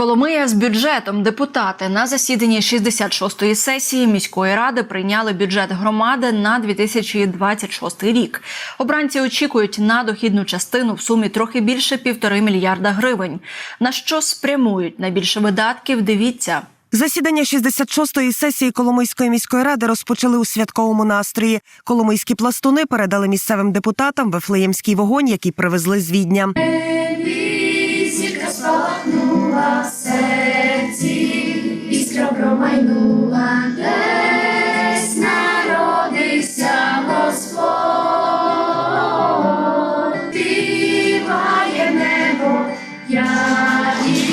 Коломия з бюджетом депутати на засіданні 66-ї сесії міської ради прийняли бюджет громади на 2026 рік. Обранці очікують на дохідну частину в сумі трохи більше півтори мільярда гривень. На що спрямують найбільше видатків? Дивіться. Засідання 66-ї сесії Коломийської міської ради розпочали у святковому настрої. Коломийські пластуни передали місцевим депутатам вифлеємський вогонь, який привезли з Відня. Зірка в серці, іскра промайнула, десь народився Господь, співає небо, я тебе.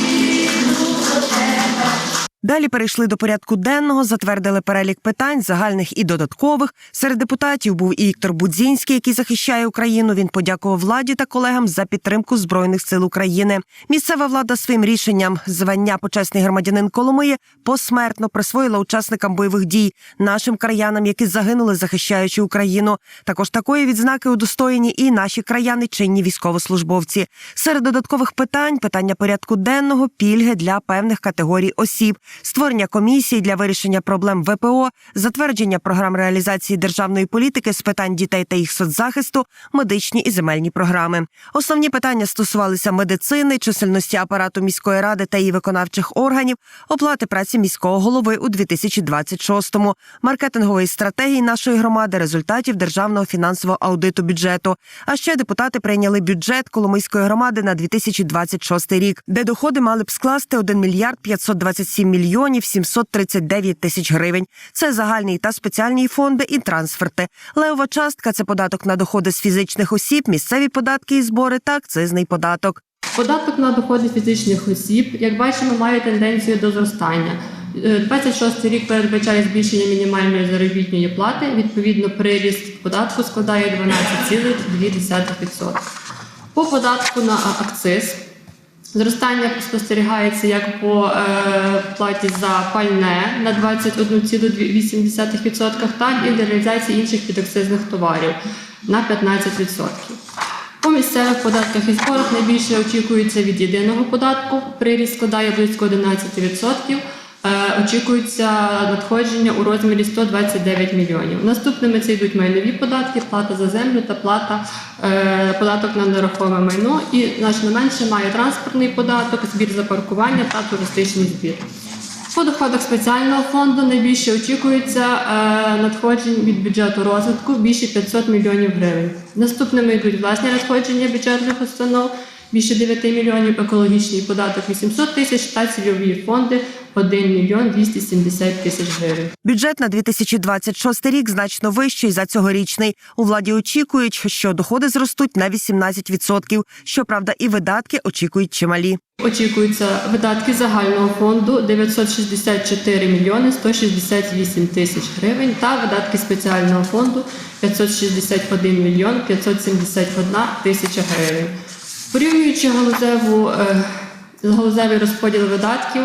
Далі перейшли до порядку денного, затвердили перелік питань, загальних і додаткових. Серед депутатів був і Віктор Будзінський, який захищає Україну. Він подякував владі та колегам за підтримку збройних сил України. Місцева влада своїм рішенням звання почесний громадянин Коломиї посмертно присвоїла учасникам бойових дій, нашим краянам, які загинули, захищаючи Україну. Також такої відзнаки удостоєні і наші краяни, чинні військовослужбовці. Серед додаткових питань питання порядку денного, пільги для певних категорій осіб, створення комісії для вирішення проблем ВПО, затвердження програм реалізації державної політики з питань дітей та їх соцзахисту, медичні і земельні програми. Основні питання стосувалися медицини, чисельності апарату міської ради та її виконавчих органів, оплати праці міського голови у 2026-му, маркетингової стратегії нашої громади, результатів державного фінансового аудиту бюджету. А ще депутати прийняли бюджет Коломийської громади на 2026 рік, де доходи мали б скласти 1 мільярд 527 мільйонів 739 тисяч гривень. Це загальні та спеціальні фонди і трансферти. Левова частка це податок на доходи з фізичних осіб, місцеві податки і збори та акцизний податок. Податок на доходи фізичних осіб, як бачимо, має тенденцію до зростання. Е, 26 рік передбачає збільшення мінімальної заробітної плати. Відповідно, приріст податку складає 12,2%. По податку на акциз зростання спостерігається як по е, платі за пальне на 21,8%, так і для реалізації інших підакцизних товарів на 15%. По місцевих податках і зборах найбільше очікується від єдиного податку. Приріст складає близько 11%. Е, Очікується надходження у розмірі 129 мільйонів. Наступними це йдуть майнові податки, плата за землю та плата е, податок на нерухоме майно. І значно менше має транспортний податок, збір за паркування та туристичний збір. По доходах спеціального фонду найбільше очікується е, надходжень від бюджету розвитку більше 500 мільйонів гривень. Наступними йдуть власні надходження бюджетних установ більше 9 мільйонів, екологічний податок 800 тисяч та цільові фонди 1 мільйон 270 тисяч гривень. Бюджет на 2026 рік значно вищий за цьогорічний. У владі очікують, що доходи зростуть на 18%. Щоправда, і видатки очікують чималі. Очікуються видатки загального фонду 964 мільйони 168 тисяч гривень та видатки спеціального фонду 561 мільйон 571 тисяча гривень. Порівнюючи галузеву, е, галузевий розподіл видатків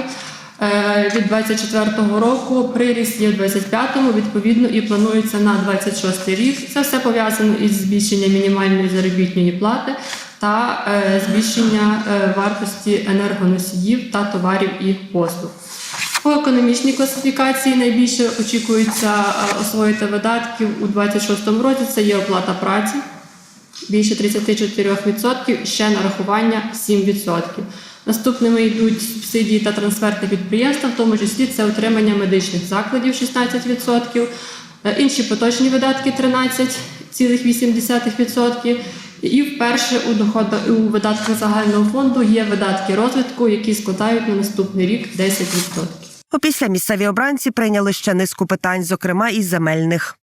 від 24 року, приріст є в 25-му, відповідно, і планується на 26 рік. Це все пов'язано із збільшенням мінімальної заробітної плати та е, збільшення е, вартості енергоносіїв та товарів і послуг. По економічній класифікації найбільше очікується е, освоїти видатків у 26 році. Це є оплата праці більше 34%, ще нарахування 7%. Наступними йдуть субсидії та трансферти підприємства, в тому числі це утримання медичних закладів 16%, е, інші поточні видатки 13,8%. І вперше у доходах у видатках загального фонду є видатки розвитку, які складають на наступний рік 10%. Опісля місцеві обранці прийняли ще низку питань, зокрема і земельних.